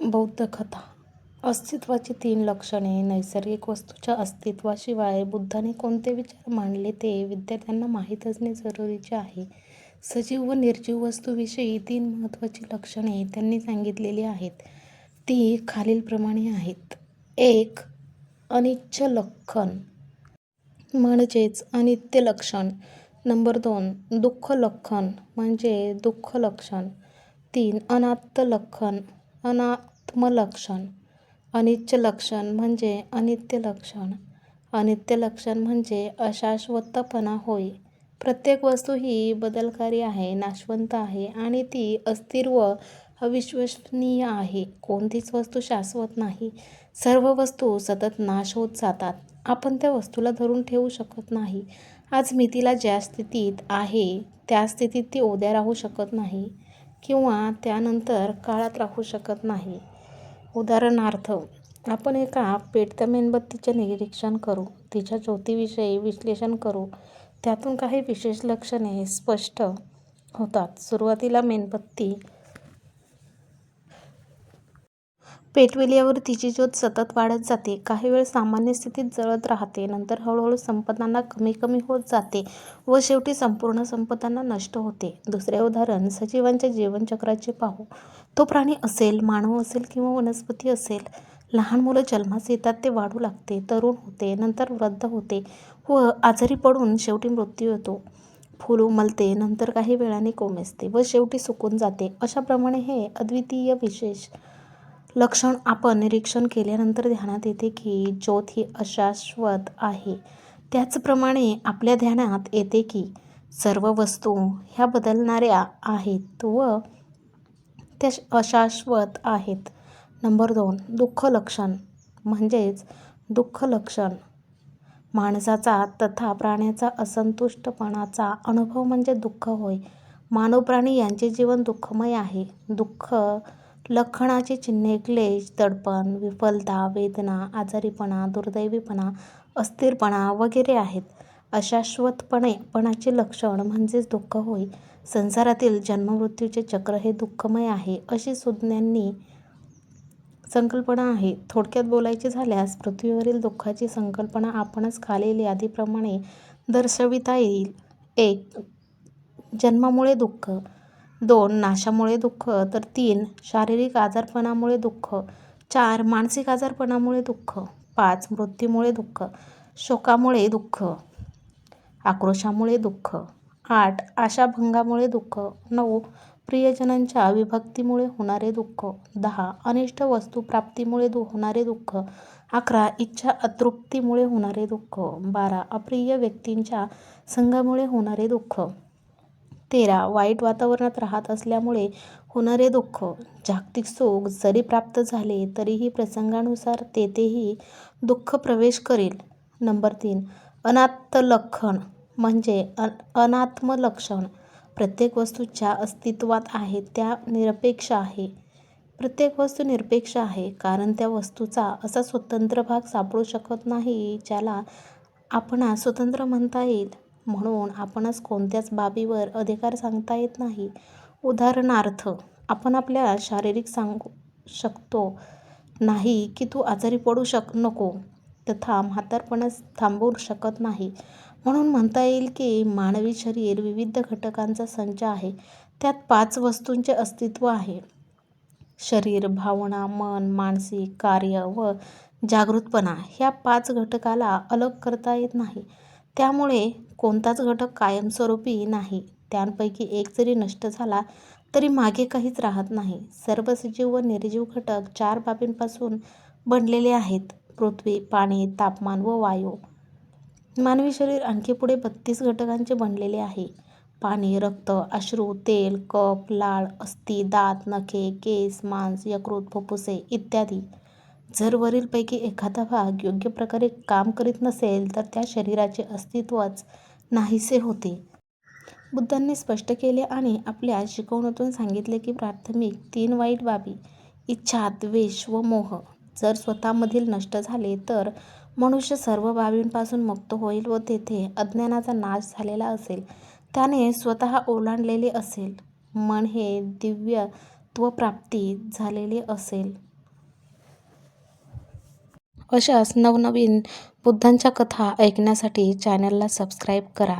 बौद्ध कथा अस्तित्वाची तीन लक्षणे नैसर्गिक वस्तूच्या अस्तित्वाशिवाय बुद्धाने कोणते विचार मांडले ते विद्यार्थ्यांना माहीत असणे जरुरीचे आहे. सजीव व निर्जीव वस्तूविषयी तीन महत्त्वाची लक्षणे त्यांनी सांगितलेली आहेत. ती खालीलप्रमाणे आहेत. एक अनिच्छ लक्षण म्हणजेच अनित्य लक्षण. नंबर दोन दुःख लक्षण म्हणजे दुःख लक्षण. तीन अनात्त लक्षण अनात्म लक्षण. अनिच्छ लक्षण म्हणजे अनित्य लक्षण. अनित्य लक्षण म्हणजे अशाश्वतपणा होय. प्रत्येक वस्तू ही बदलकारी आहे, नाशवंत आहे आणि ती अस्थिर व अविश्वसनीय आहे. कोणतीच वस्तू शाश्वत नाही. सर्व वस्तू सतत नाश होत जातात. आपण त्या वस्तूला धरून ठेवू शकत नाही. आज मी तिला ज्या स्थितीत आहे त्या स्थितीत ती उद्या राहू शकत नाही किंवा त्यानंतर काळात राहू शकत नाही. उदाहरणार्थ, आपण एका पेटत्या मेणबत्तीचे निरीक्षण करू, तिच्या ज्योतीविषयी विश्लेषण करू. त्यातून काही विशेष लक्षणे स्पष्ट होतात. सुरुवातीला मेणबत्ती पेटविल्यावर तिची ज्योत सतत वाढत जाते. काही वेळ सामान्य स्थितीत जळत राहते. नंतर हळूहळू संपदांना कमी कमी होत जाते व शेवटी संपूर्ण संपदांना नष्ट होते. दुसरे उदाहरण सजीवांच्या जीवनचक्राचे पाहू. तो प्राणी असेल, मानव असेल किंवा वनस्पती असेल. लहान मुलं जन्मास येतात ते वाढू लागते, तरुण होते, नंतर वृद्ध होते व आजारी पडून शेवटी मृत्यू येतो. फूल उमलते, नंतर काही वेळाने कोमेजते व शेवटी सुकून जाते. अशाप्रमाणे हे अद्वितीय विशेष लक्षण आपण निरीक्षण केल्यानंतर ध्यानात येते की ज्योत ही अशाश्वत आहे. त्याचप्रमाणे आपल्या ध्यानात येते की सर्व वस्तू ह्या बदलणाऱ्या आहेत व त्या अशाश्वत आहेत. नंबर दोन दुःख लक्षण म्हणजेच दुःख लक्षण. माणसाचा तथा प्राण्याचा असंतुष्टपणाचा अनुभव म्हणजे दुःख होय. मानव, प्राणी यांचे जीवन दुःखमय आहे. दुःख लक्षणाची चिन्हे क्लेश, दडपण, विफलता, वेदना, आजारीपणा, दुर्दैवीपणा, अस्थिरपणा वगैरे आहेत. अशाश्वतपणाचे लक्षण म्हणजेच दुःख होय. संसारातील जन्म-मृत्यूचे चक्र हे दुःखमय आहे अशी सुज्ञांची संकल्पना आहे. थोडक्यात बोलायचे झाल्यास पृथ्वीवरील दुःखाची संकल्पना आपणास खालील यादीप्रमाणे दर्शविता येईल. एक जन्मामुळे दुःख. दोन नाशामुळे दुःख तर तीन शारीरिक आजारपणामुळे दुःख. चार मानसिक आजारपणामुळे दुःख. पाच मृत्यूमुळे दुःख. शोकामुळे दुःख. आक्रोशामुळे दुःख. आठ आशाभंगामुळे दुःख. नऊ प्रियजनांच्या विभक्तीमुळे होणारे दुःख. दहा अनिष्ट वस्तुप्राप्तीमुळे होणारे दुःख. अकरा इच्छा अतृप्तीमुळे होणारे दुःख. बारा अप्रिय व्यक्तींच्या संघामुळे होणारे दुःख. तेरा वाईट वातावरणात राहत असल्यामुळे होणारे दुःख. जागतिक सुख जरी प्राप्त झाले तरीही प्रसंगानुसार तेथेही दुःख प्रवेश करेल. नंबर तीन अनात्म लक्षण म्हणजे अन अनात्मलक्षण प्रत्येक वस्तू ज्या अस्तित्वात आहे त्या निरपेक्ष आहे. प्रत्येक वस्तू निरपेक्ष आहे कारण त्या वस्तूचा असा स्वतंत्र भाग सापडू शकत नाही ज्याला आपणास स्वतंत्र म्हणता येईल. म्हणून आपणास कोणत्याच बाबीवर अधिकार सांगता येत नाही. उदाहरणार्थ, आपण आपल्या शारीरिक सांगू शकतो नाही की तू आजारी पडू नको तथा म्हातारपणास थांबवू शकत नाही. म्हणून म्हणता येईल की मानवी शरीर विविध घटकांचा संच आहे. त्यात पाच वस्तूंचे अस्तित्व आहे. शरीर, भावना, मन, मानसिक कार्य व जागृतपणा ह्या पाच घटकाला अलग करता येत नाही. त्यामुळे कोणताच घटक कायमस्वरूपी नाही. त्यांपैकी एक जरी नष्ट झाला तरी मागे काहीच राहत नाही. सर्व सजीव व निर्जीव घटक चार बाबींपासून बनलेले आहेत पृथ्वी, पाणी, तापमान व वायू. मानवी शरीर आणखी पुढे बत्तीस घटकांचे बनलेले आहे. पाणी, रक्त, अश्रू, तेल, कप लाळ, अस्थि दात, नखे, केस, मांस, यकृत, फुप्फुसे इत्यादी. जर वरीलपैकी एखादा भाग योग्य प्रकारे काम करीत नसेल तर त्या शरीराचे अस्तित्वच नाहीसे होते. बुद्धांनी स्पष्ट केले आणि आपल्या शिकवणीतून सांगितले की प्राथमिक तीन वाईट बाबी इच्छा, द्वेष व मोह जर स्वतःमधील नष्ट झाले तर मनुष्य सर्व बाबींपासून मुक्त होईल व तेथे अज्ञानाचा नाश झालेला असेल. त्याने स्वतः ओलांडलेले असेल. मन हे दिव्यत्वप्राप्ती झालेले असेल. अशाच नवनवीन बुद्धांच्या कथा ऐकण्यासाठी चॅनलला सबस्क्राईब करा.